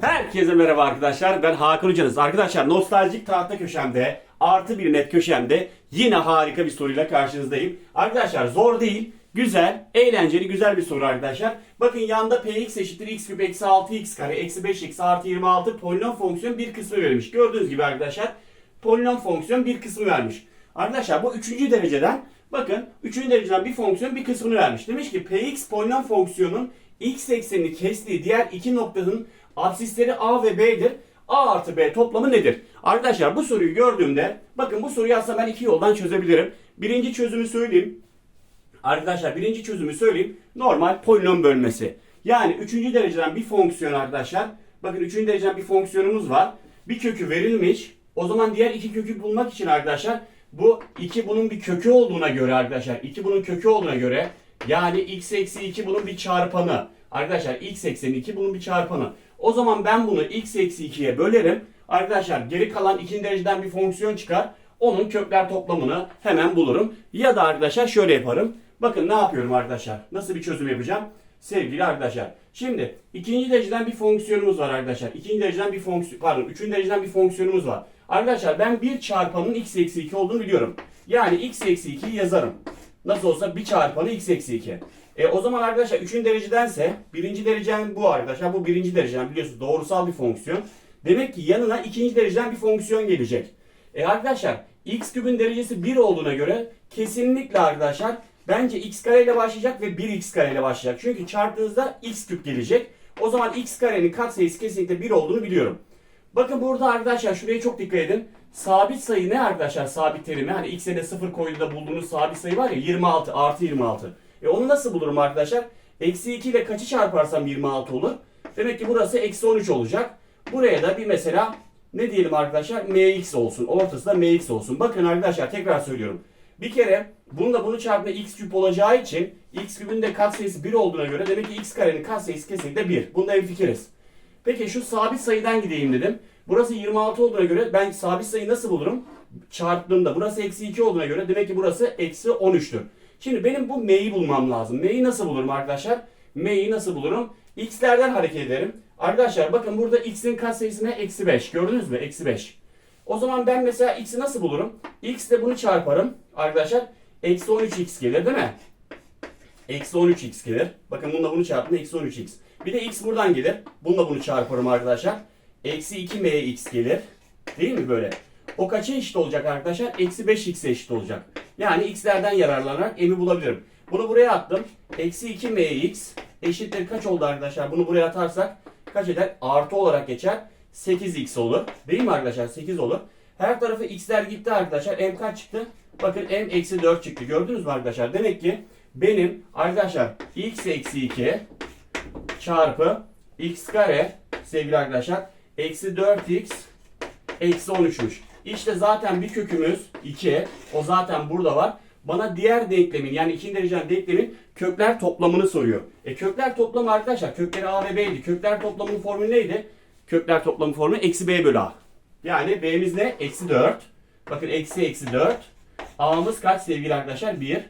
Herkese merhaba arkadaşlar. Ben Hakan Hocanız. Arkadaşlar nostaljik tahta köşemde artı bir net köşemde yine harika bir soruyla karşınızdayım. Arkadaşlar zor değil. Güzel, eğlenceli, güzel bir soru arkadaşlar. Bakın yanda px eşittir x küp eksi 6x kare eksi 5x artı 26 polinom fonksiyon bir kısmı verilmiş. Gördüğünüz gibi arkadaşlar polinom fonksiyon bir kısmı vermiş. Arkadaşlar bu üçüncü dereceden bakın üçüncü dereceden bir fonksiyon bir kısmını vermiş. Demiş ki px polinom fonksiyonun x eksenini kestiği diğer iki noktanın absisleri a ve b'dir. a artı b toplamı nedir? Arkadaşlar bu soruyu gördüğümde bakın bu soruyu aslında ben iki yoldan çözebilirim. Birinci çözümü söyleyeyim. Arkadaşlar birinci çözümü söyleyeyim. Normal polinom bölmesi. Yani üçüncü dereceden bir fonksiyon arkadaşlar. Bakın üçüncü dereceden bir fonksiyonumuz var. Bir kökü verilmiş. O zaman diğer iki kökü bulmak için arkadaşlar bu iki bunun bir kökü olduğuna göre arkadaşlar iki bunun kökü olduğuna göre yani x eksi 2 bunun bir çarpanı. Arkadaşlar x eksi 2 bunun bir çarpanı. O zaman ben bunu x eksi 2'ye bölerim. Arkadaşlar geri kalan ikinci dereceden bir fonksiyon çıkar. Onun kökler toplamını hemen bulurum. Ya da arkadaşlar şöyle yaparım. Bakın ne yapıyorum arkadaşlar. Nasıl bir çözüm yapacağım? Sevgili arkadaşlar. Şimdi ikinci dereceden bir fonksiyonumuz var arkadaşlar. İkinci dereceden bir fonksiyon, pardon üçüncü dereceden bir fonksiyonumuz var. Arkadaşlar ben bir çarpanın x eksi 2 olduğunu biliyorum. Yani x eksi 2'yi yazarım. Nasıl olsa bir çarpanı x eksi 2. E, o zaman arkadaşlar üçüncü derecedense birinci derecen bu arkadaşlar. Bu birinci dereceden biliyorsunuz doğrusal bir fonksiyon. Demek ki yanına ikinci dereceden bir fonksiyon gelecek. E arkadaşlar x küpün derecesi 1 olduğuna göre kesinlikle arkadaşlar bence x kare ile başlayacak ve 1x kare ile başlayacak. Çünkü çarptığınızda x küp gelecek. O zaman x karenin katsayısı kesinlikle 1 olduğunu biliyorum. Bakın burada arkadaşlar şuraya çok dikkat edin. Sabit sayı ne arkadaşlar sabit terimi? Hani x'e de 0 koyduğunda bulduğunuz sabit sayı var ya 26 artı 26. E onu nasıl bulurum arkadaşlar? Eksi 2 ile kaçı çarparsam 26 olur? Demek ki burası eksi 13 olacak. Buraya da bir mesela ne diyelim arkadaşlar? mx olsun. Ortası da mx olsun. Bakın arkadaşlar tekrar söylüyorum. Bir kere bununla bunu çarpma x küp olacağı için x küpün de katsayısı 1 olduğuna göre demek ki x karenin katsayısı kesinlikle 1. Bunda hemfikiriz. Peki şu sabit sayıdan gideyim dedim. Burası 26 olduğuna göre ben sabit sayıyı nasıl bulurum? Çarptığımda burası eksi 2 olduğuna göre demek ki burası eksi 13'tür. Şimdi benim bu m'yi bulmam lazım. M'yi nasıl bulurum arkadaşlar? M'yi nasıl bulurum? X'lerden hareket ederim. Arkadaşlar bakın burada x'in katsayısı ne? Eksi 5. Gördünüz mü? Eksi 5. O zaman ben mesela x'i nasıl bulurum? x ile bunu çarparım. Arkadaşlar eksi 13x gelir değil mi? Eksi 13x gelir. Bakın bununla bunu çarptım. Eksi 13x. Bir de x buradan gelir. Bununla bunu çarparım arkadaşlar. Eksi 2mx gelir. Değil mi böyle? O kaça eşit olacak arkadaşlar? Eksi 5x'e eşit olacak. Yani x'lerden yararlanarak m'i bulabilirim. Bunu buraya attım. Eksi 2mx eşittir kaç oldu arkadaşlar? Bunu buraya atarsak kaç eder? Artı olarak geçer. 8x olur. Değil mi arkadaşlar? 8 olur. Her tarafı x'ler gitti arkadaşlar. M kaç çıktı? Bakın m eksi 4 çıktı. Gördünüz mü arkadaşlar? Demek ki benim arkadaşlar x eksi 2 çarpı x kare sevgili arkadaşlar eksi 4x eksi 13'müş. İşte zaten bir kökümüz 2. O zaten burada var. Bana diğer denklemin yani ikinci dereceden denklemin kökler toplamını soruyor. E kökler toplamı arkadaşlar kökleri a ve b'ydi. Kökler toplamının formülü neydi? Kökler toplamı formülü eksi b bölü a. Yani b'miz ne? Eksi 4. Bakın eksi eksi 4. A'mız kaç sevgili arkadaşlar? 1.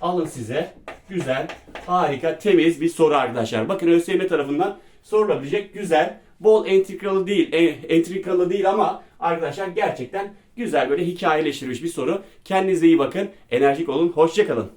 Alın size güzel, harika, temiz bir soru arkadaşlar. Bakın ÖSYM tarafından sorulabilecek güzel, bol entrikalı değil, entrikalı değil ama arkadaşlar gerçekten güzel böyle hikayeleştirilmiş bir soru. Kendinize iyi bakın, enerjik olun, hoşçakalın.